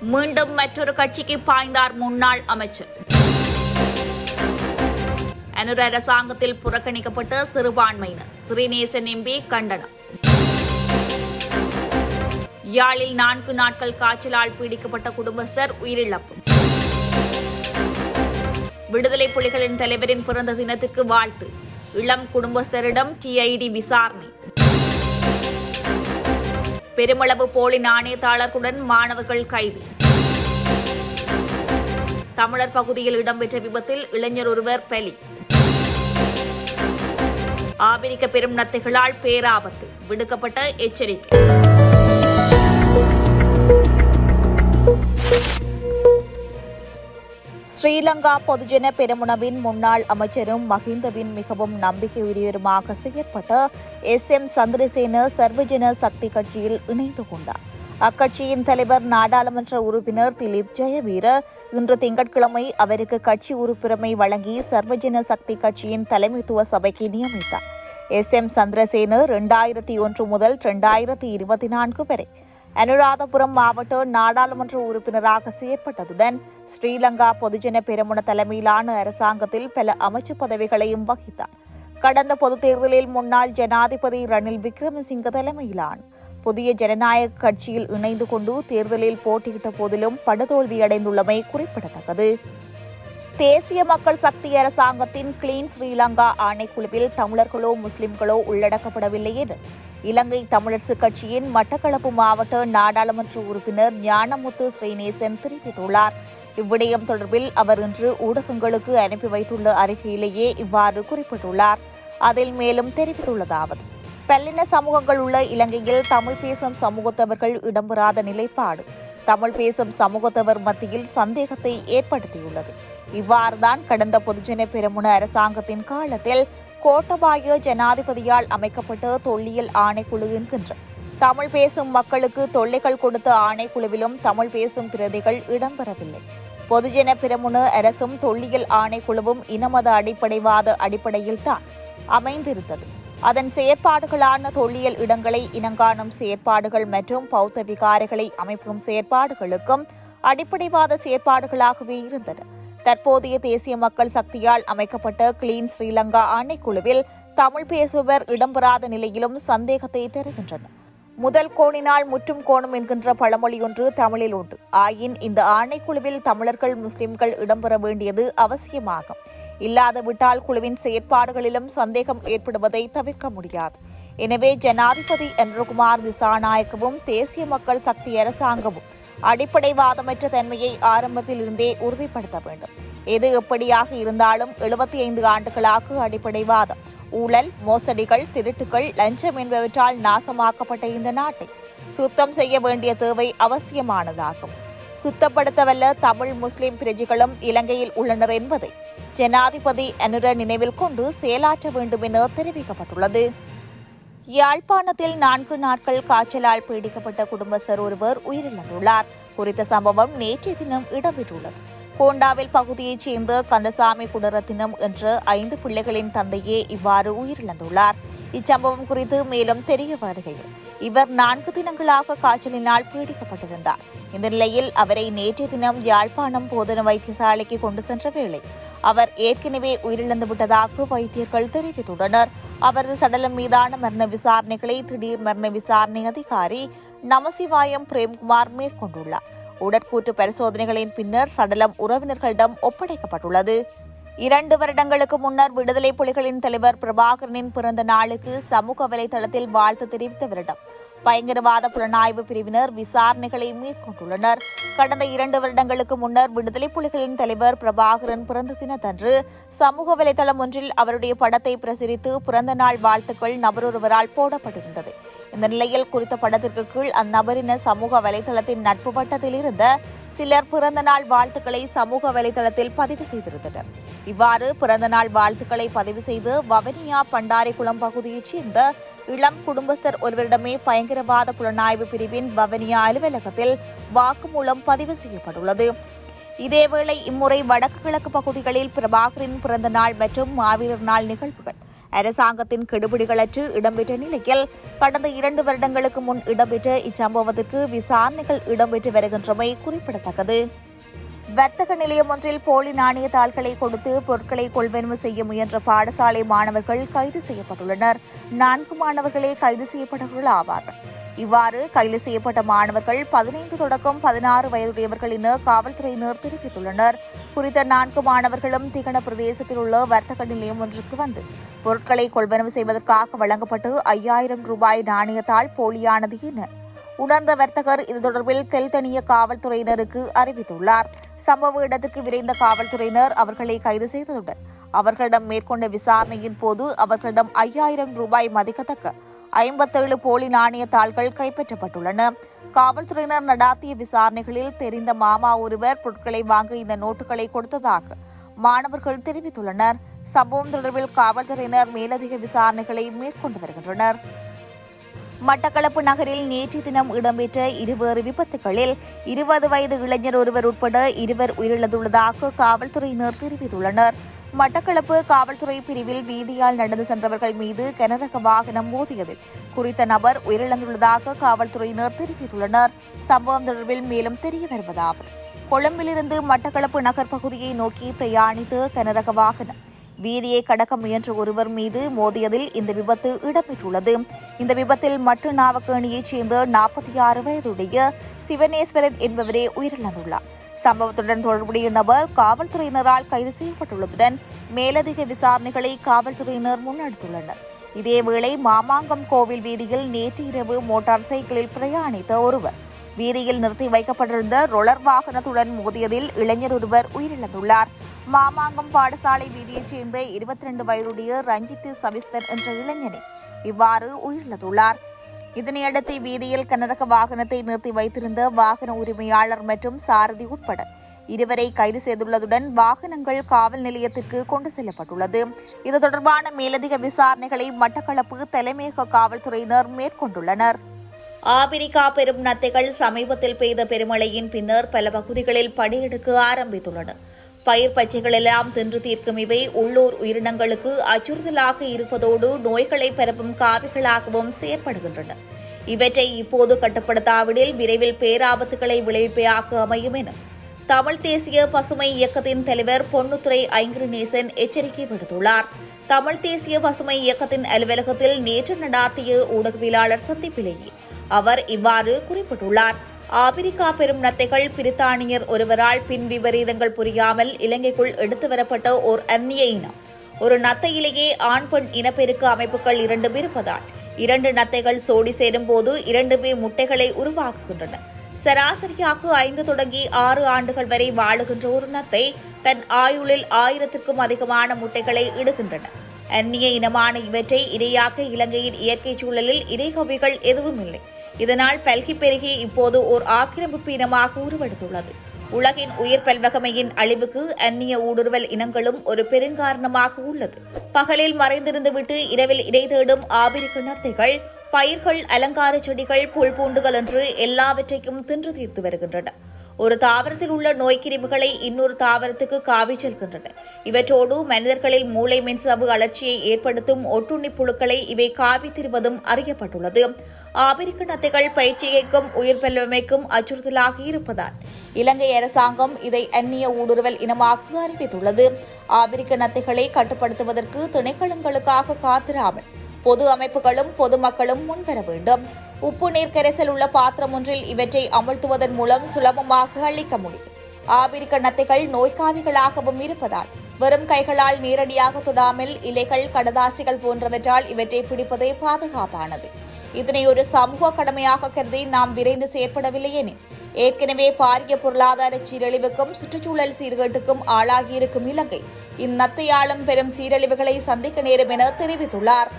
மீண்டும் மற்றொரு கட்சிக்கு பாய்ந்தார் முன்னாள் அமைச்சர். அனுர அரசாங்கத்தில் புறக்கணிக்கப்பட்ட சிறுபான்மையினர். ஸ்ரீநேசன் எம்பி கண்டனம். யாழில் நான்கு நாட்கள் காய்ச்சலால் பீடிக்கப்பட்ட குடும்பஸ்தர் உயிரிழப்பு. விடுதலை புலிகளின் தலைவரின் பிறந்த தினத்துக்கு வாழ்த்து. இளம் குடும்பஸ்தரிடம் டிஐடி விசாரணை. பெருமளவு போலி நாணயத்தாளர்களுடன் மாணவர்கள் கைது. தமிழர் பகுதியில் இடம்பெற்ற விபத்தில் இளைஞர் ஒருவர் பலி. ஆபிரிக்க பெரும் நத்தைகளால் பேராபத்து. விடுக்கப்பட்ட எச்சரிக்கை. ஸ்ரீலங்கா பொதுஜன பெருமுனவின் முன்னாள் அமைச்சரும் மஹிந்தவின் மிகவும் நம்பிக்கையுரியவருமாக செயற்பட்ட எஸ் எம் சந்திரசேன சர்வஜன சக்தி கட்சியில் இணைந்து கொண்டார். அக்கட்சியின் தலைவர் நாடாளுமன்ற உறுப்பினர் திலீப் ஜெயவீர இன்று திங்கட்கிழமை அவருக்கு கட்சி உறுப்பினரை வழங்கி சர்வஜன சக்தி கட்சியின் தலைமைத்துவ சபைக்கு நியமித்தார். எஸ் எம் சந்திரசேன இரண்டாயிரத்தி ஒன்று முதல் இரண்டாயிரத்தி இருபத்தி நான்கு வரை அனுராதபுரம் மாவட்ட நாடாளுமன்ற உறுப்பினராக செயற்பட்டதுடன் ஸ்ரீலங்கா பொதுஜன பெருமுன தலைமையிலான அரசாங்கத்தில் பல அமைச்சு பதவிகளையும் வகித்தார். கடந்த பொதுத் தேர்தலில் முன்னாள் ஜனாதிபதி ரணில் விக்ரமசிங்க தலைமையிலான. புதிய ஜனநாயக கட்சியில் இணைந்து கொண்டு தேர்தலில் போட்டியிட்ட போதிலும் படுதோல்வியடைந்துள்ளமை குறிப்பிடத்தக்கது. தேசிய மக்கள் சக்தி அரசாங்கத்தின் கிளீன் ஸ்ரீலங்கா ஆணைக்குழுவில் தமிழர்களோ முஸ்லிம்களோ உள்ளடக்கப்படவில்லை என இலங்கை தமிழரசு கட்சியின் மட்டக்களப்பு மாவட்ட நாடாளுமன்ற உறுப்பினர் ஞானமுத்து ஸ்ரீநேசன் தெரிவித்துள்ளார். இவ்விடயம் தொடர்பில் அவர் இன்று ஊடகங்களுக்கு அனுப்பி வைத்துள்ள அறிக்கையிலேயே இவ்வாறு குறிப்பிட்டுள்ளார். அதில் மேலும் தெரிவித்துள்ளதாவது பல்லின சமூகங்கள் உள்ள இலங்கையில் தமிழ் பேசும் சமூகத்தவர்கள் இடம்பெறாத நிலைப்பாடு. தமிழ் பேசும் சமூகத்தவர் மத்தியில் சந்தேகத்தை ஏற்படுத்தியுள்ளது. இவ்வாறுதான் கடந்த பொதுஜன பெருமுன அரசாங்கத்தின் காலத்தில் கோட்டபாய ஜனாதிபதியால் அமைக்கப்பட்ட தொல்லியல் ஆணைக்குழு என்கின்ற தமிழ் பேசும் மக்களுக்கு தொல்லைகள் கொடுத்த ஆணைக்குழுவிலும் தமிழ் பேசும் பிரதிகள் இடம்பெறவில்லை. பொதுஜன பிரமுன அரசும் தொல்லியல் ஆணைக்குழுவும் இனமத அடிப்படைவாத அடிப்படையில்தான் அமைந்திருந்தது. அதன் செயற்பாடுகளான தொல்லியல் இடங்களை இனங்காணும் செயற்பாடுகள் மற்றும் பௌத்த விகாரைகளை அமைக்கும் செயற்பாடுகளுக்கும் அடிப்படைவாத செயற்பாடுகளாகவே இருந்தன. தற்போதைய தேசிய மக்கள் சக்தியால் அமைக்கப்பட்ட கிளீன் ஸ்ரீலங்கா ஆணைக்குழுவில் தமிழ் பேசுபவர் இடம்பெறாத நிலையிலும் சந்தேகத்தை தருகின்றனர். முதல் கோணினால் முற்றும் கோணும் என்கின்ற பழமொழி ஒன்று தமிழில் உண்டு. ஆயின் இந்த ஆணைக்குழுவில் தமிழர்கள் முஸ்லிம்கள் இடம்பெற வேண்டியது அவசியமாகும். இல்லாதவிட்டால் குழுவின் செயற்பாடுகளிலும் சந்தேகம் ஏற்படுவதை தவிர்க்க முடியாது. எனவே ஜனாதிபதி என்றகுமார் திசாநாயக்கவும் தேசிய மக்கள் சக்தி அரசாங்கமும் அடிப்படைவாதமற்ற தன்மையை ஆரம்பத்தில் இருந்தே உறுதிப்படுத்த வேண்டும். எது எப்படியாக இருந்தாலும் எழுபத்தி ஐந்து ஆண்டுகளாக அடிப்படைவாதம். ஊழல் மோசடிகள் திருட்டுகள் லஞ்சம் என்பவற்றால் நாசமாக்கப்பட்ட இந்த நாட்டை சுத்தம் செய்ய வேண்டிய தேவை அவசியமானதாகும். சுத்தப்படுத்தவல்ல தமிழ் முஸ்லிம் பிரஜைகளும் இலங்கையில் உள்ளனர் என்பதை ஜனாதிபதி அனுர நினைவில் கொண்டு செயலாற்ற வேண்டும் என தெரிவிக்கப்பட்டுள்ளது. யாழ்ப்பாணத்தில் நான்கு நாட்கள் காய்ச்சலால் பீடிக்கப்பட்ட குடும்பஸ்தர் ஒருவர் உயிரிழந்துள்ளார். குறித்த சம்பவம் நேற்றைய தினம் இடம்பெற்றுள்ளது. கோண்டாவில் பகுதியைச் சேர்ந்த கந்தசாமி குடரத்தினம் என்ற ஐந்து பிள்ளைகளின் தந்தையே இவ்வாறு உயிரிழந்துள்ளார். இச்சம்பவம் குறித்து மேலும் தெரிய வருகையில் இவர் நான்கு தினங்களாக காய்ச்சலினால் பீடிக்கப்பட்டிருந்தார். இந்த நிலையில் அவரை நேற்றைய தினம் யாழ்ப்பாணம் போதன வைத்தியசாலைக்கு கொண்டு சென்ற வேளை அவர் ஏற்கனவே உயிரிழந்து விட்டதாக வைத்தியர்கள் தெரிவித்துள்ளனர். அவரது சடலம் மீதான மரண விசாரணைகளை திடீர் மரண விசாரணை அதிகாரி நமசிவாயம் பிரேம்குமார் மேற்கொண்டுள்ளார். உடற்கூற்று பரிசோதனைகளின் பின்னர் சடலம் உறவினர்களிடம் ஒப்படைக்கப்பட்டுள்ளது. இரண்டு வருடங்களுக்கு முன்னர் விடுதலை புலிகளின் தலைவர் பிரபாகரனின் பிறந்த நாளுக்கு சமூக வலைதளத்தில் வாழ்த்து தெரிவித்தவரிடம் பயங்கரவாத புலனாய்வு பிரிவினர் விசாரணைகளை மேற்கொண்டுள்ளனர். கடந்த இரண்டு வருடங்களுக்கு முன்னர் விடுதலை புலிகளின் தலைவர் பிரபாகரன் பிறந்த தினத்தன்று சமூக வலைதளம் ஒன்றில் அவருடைய படத்தை பிரசுரித்து பிறந்த நாள் வாழ்த்துக்கள் நபரொருவரால் போடப்பட்டிருந்தது. இந்த நிலையில் குறித்த படத்திற்கு கீழ் அந்நபரின சமூக வலைதளத்தின் நட்பு வட்டத்தில் இருந்த சிலர் பிறந்த நாள் வாழ்த்துக்களை சமூக வலைதளத்தில் பதிவு செய்திருந்தனர். இவ்வாறு பிறந்த நாள் வாழ்த்துக்களை பதிவு செய்து வவனியா பண்டாரிக்குளம் பகுதியைச் சேர்ந்த இளம் குடும்பஸ்தர் ஒருவரிடமே பயங்கரவாத புலனாய்வு பிரிவின் வவனியா அலுவலகத்தில் வாக்குமூலம் பதிவு செய்யப்பட்டுள்ளது. இதேவேளை இம்முறை வடக்கு கிழக்கு பகுதிகளில் பிரபாகரின் பிறந்த நாள் மற்றும் மாவீரர் நாள் நிகழ்வுகள். அரசாங்கத்தின் கெடுபிடிகளற்று இடம்பெற்ற நிலையில் கடந்த இரண்டு வருடங்களுக்கு முன் இடம்பெற்ற இச்சம்பவத்திற்கு விசாரணைகள் இடம்பெற்று வருகின்றமை குறிப்பிடத்தக்கது. வர்த்தக நிலையம் ஒன்றில் போலி நாணய தாள்களை கொடுத்து பொருட்களை கொள்வனவு செய்ய முயன்ற பாடசாலை மாணவர்கள் கைது செய்யப்பட்டுள்ளனர். நான்கு மாணவர்களே கைது செய்யப்பட்டவர்கள் ஆவார்கள் இவ்வாறு கைது செய்யப்பட்ட மாணவர்கள் பதினைந்து தொடக்கம் பதினாறு வயதுடையவர்கள் என காவல்துறையினர் தெரிவித்துள்ளனர். குறித்த நான்கு மாணவர்களும் திகன பிரதேசத்தில் உள்ள வர்த்தக நிலையம் ஒன்றுக்கு வந்து பொருட்களை கொள்வனவு செய்வதற்காக வழங்கப்பட்டு ஐயாயிரம் ரூபாய் நாணயத்தால் போலியானது என உணர்ந்த வர்த்தகர் இது தொடர்பில் தெல்தனிய காவல்துறையினருக்கு அறிவித்துள்ளார். சம்பவ இடத்துக்கு விரைந்த காவல்துறையினர் அவர்களை கைது செய்ததுடன் அவர்களிடம் மேற்கொண்ட விசாரணையின் போது அவர்களிடம் ஐயாயிரம் ரூபாய் மதிக்கத்தக்க ஐம்பத்தேழு போலி நாணய தாள்கள் கைப்பற்றப்பட்டுள்ளன. காவல்துறையினர் நடாத்திய விசாரணைகளில் தெரிந்த மாமா ஒருவர் பொருட்களை வாங்க இந்த நோட்டுகளை கொடுத்ததாக மாணவர்கள் தெரிவித்துள்ளனர். சம்பவம் தொடர்பில் காவல்துறையினர் மேலதிக விசாரணைகளை மேற்கொண்டு வருகின்றனர். மட்டக்களப்பு நகரில் நேற்று தினம் இடம்பெற்ற இருவேறு விபத்துகளில் இருபது வயது இளைஞர் ஒருவர் உட்பட இருவர் உயிரிழந்துள்ளதாக காவல்துறையினர் தெரிவித்துள்ளனர். மட்டக்களப்பு காவல்துறை பிரிவில் வீதியால் நடந்து சென்றவர்கள் மீது கனரக வாகனம் மோதியதில் குறித்த நபர் உயிரிழந்துள்ளதாக காவல்துறையினர் தெரிவித்துள்ளனர். சம்பவம் தொடர்பில் மேலும் தெரிய வருவதாவது கொழும்பிலிருந்து மட்டக்களப்பு நகர் பகுதியை நோக்கி பிரயாணித்து கனரக வாகனம் வீதியை கடக்க முயன்ற ஒருவர் மீது மோதியதில் இந்த விபத்து இடம்பெற்றுள்ளது. இந்த விபத்தில் மட்டு நாவக்கேணியைச் சேர்ந்த நாற்பத்தி ஆறு வயதுடைய சிவனேஸ்வரன் என்பவரே உயிரிழந்துள்ளார். சம்பவத்துடன் தொடர்புடைய நபர் காவல்துறையினரால் கைது செய்யப்பட்டுள்ளதுடன் மேலதிக விசாரணைகளை காவல்துறையினர் முன்னெடுத்துள்ளனர். இதேவேளை மாமாங்கம் கோவில் வீதியில் நேற்று இரவு மோட்டார் சைக்கிளில் பிரயாணித்த ஒருவர் வீதியில் நிறுத்தி வைக்கப்பட்டிருந்த ரொலர் வாகனத்துடன் மோதியதில் இளைஞர் ஒருவர் உயிரிழந்துள்ளார். மாமாங்கம் பாடசாலை வீதியைச் சேர்ந்த இருபத்தி ரெண்டு வயதுடைய ரஞ்சித் சவிஸ்தர் என்ற இளைஞனை இவ்வாறு உயிரிழந்துள்ளார். இதனையடுத்து வீதியில் கனரக வாகனத்தை நிறுத்தி வைத்திருந்த வாகன உரிமையாளர் மற்றும் சாரதி உட்பட இருவரை கைது செய்துள்ளதுடன் வாகனங்கள் காவல் நிலையத்திற்கு கொண்டு செல்லப்பட்டுள்ளது. இது தொடர்பான மேலதிக விசாரணைகளை மட்டக்களப்பு தலைமையக காவல்துறையினர் மேற்கொண்டுள்ளனர். ஆபிரிக்கா பெரும் நத்தைகள் சமீபத்தில் பெய்த பெருமழையின் பின்னர் பல பகுதிகளில் படையெடுக்க ஆரம்பித்துள்ளன. பயிர் பச்சைகள் எல்லாம் தின்று தீர்க்கும் இவை உள்ளூர் உயிரினங்களுக்கு அச்சுறுத்தலாக இருப்பதோடு நோய்களை பரப்பும் காவிகளாகவும் செயற்படுகின்றன. இவற்றை இப்போது கட்டுப்படுத்தாவிடில் விரைவில் பேராபத்துகளை விளைவிப்பையாக அமையும் என தமிழ் தேசிய பசுமை இயக்கத்தின் தலைவர் பொன்னுத்துறை ஐங்கரநேசன் எச்சரிக்கை விடுத்துள்ளார். தமிழ் தேசிய பசுமை இயக்கத்தின் அலுவலகத்தில் நேற்று நடாத்திய ஊடகவியலாளர் சந்திப்பிலேயே அவர் இவ்வாறு குறிப்பிட்டுள்ளார். ஆப்பிரிக்கா பெரும் நத்தைகள் பிரித்தானியர் ஒருவரால் பின் விபரீதங்கள் புரியாமல் இலங்கைக்குள் எடுத்து வரப்பட்ட ஓர் அந்நிய இனம். ஒரு நத்தையிலேயே ஆண் பெண் இனப்பெருக்க அமைப்புகள் இரண்டும் இருப்பதால் இரண்டு நத்தைகள் சோடி சேரும் போது இரண்டுமே முட்டைகளை உருவாக்குகின்றன. சராசரியாக ஐந்து தொடங்கி ஆறு ஆண்டுகள் வரை வாழுகின்ற ஒரு நத்தை தன் ஆயுளில் ஆயிரத்திற்கும் அதிகமான முட்டைகளை இடுகின்றன. அந்நிய இனமான இவற்றை இரையாக்க இலங்கையின் இயற்கை சூழலில் இறைகவிகள் எதுவும் இல்லை இதனால் பல்கி பெருகி இப்போது ஓர் ஆக்கிரமிப்பு இனமாக உருவெடுத்துள்ளது. உலகின் உயிர் பல்வகமையின் அழிவுக்கு அந்நிய ஊடுருவல் இனங்களும் ஒரு பெருங்காரணமாக உள்ளது. பகலில் மறைந்திருந்துவிட்டு இரவில் இறை தேடும் ஆபிரிக்க நத்தைகள் பயிர்கள் அலங்கார செடிகள் புல் பூண்டுகள் என்று எல்லாவற்றையும் தின்று தீர்த்து வருகின்றன. ஒரு தாவரத்தில் உள்ள நோய்க்கிருமிகளை இன்னொரு தாவரத்துக்கு காவி செல்கின்றன. இவற்றோடு மனிதர்களில் மூளை மின்சவு அலர்ச்சியை ஏற்படுத்தும் ஒட்டுண்ணி புழுக்களை இவை காவி திரிவதும் அறியப்பட்டுள்ளது. ஆபிரிக்க நத்தைகள் பயிற்சியைக்கும் உயிர் பெல்வமைக்கும் அச்சுறுத்தலாக இருப்பதால் இலங்கை அரசாங்கம் இதை அந்நிய ஊடுருவல் இனமாக அறிவித்துள்ளது. ஆபிரிக்க நத்தைகளை கட்டுப்படுத்துவதற்கு திணைக்களங்களுக்காக காத்திராமல் பொது அமைப்புகளும் பொதுமக்களும் முன்வர வேண்டும். உப்பு நீர் கரைசல் உள்ள பாத்திரம் ஒன்றில் இவற்றை அமழ்த்துவதன் மூலம் சுலபமாக அளிக்க முடியும். ஆபிரிக்க நத்தைகள் நோய்க்காவிகளாகவும் இருப்பதால் வெறும் கைகளால் நேரடியாக தொடாமல் இலைகள் கடதாசிகள் போன்றவற்றால் இவற்றை பிடிப்பதே பாதுகாப்பானது. இதனை ஒரு சமூக கடமையாக கருதி நாம் விரைந்து செயற்படவில்லை எனில் ஏற்கனவே பாரிய பொருளாதார சீரழிவுக்கும் சுற்றுச்சூழல் சீர்கேட்டுக்கும் ஆளாகியிருக்கும் இலங்கை இந்நத்தையாளும் பெரும் சீரழிவுகளை சந்திக்க நேரும் என தெரிவித்துள்ளார்.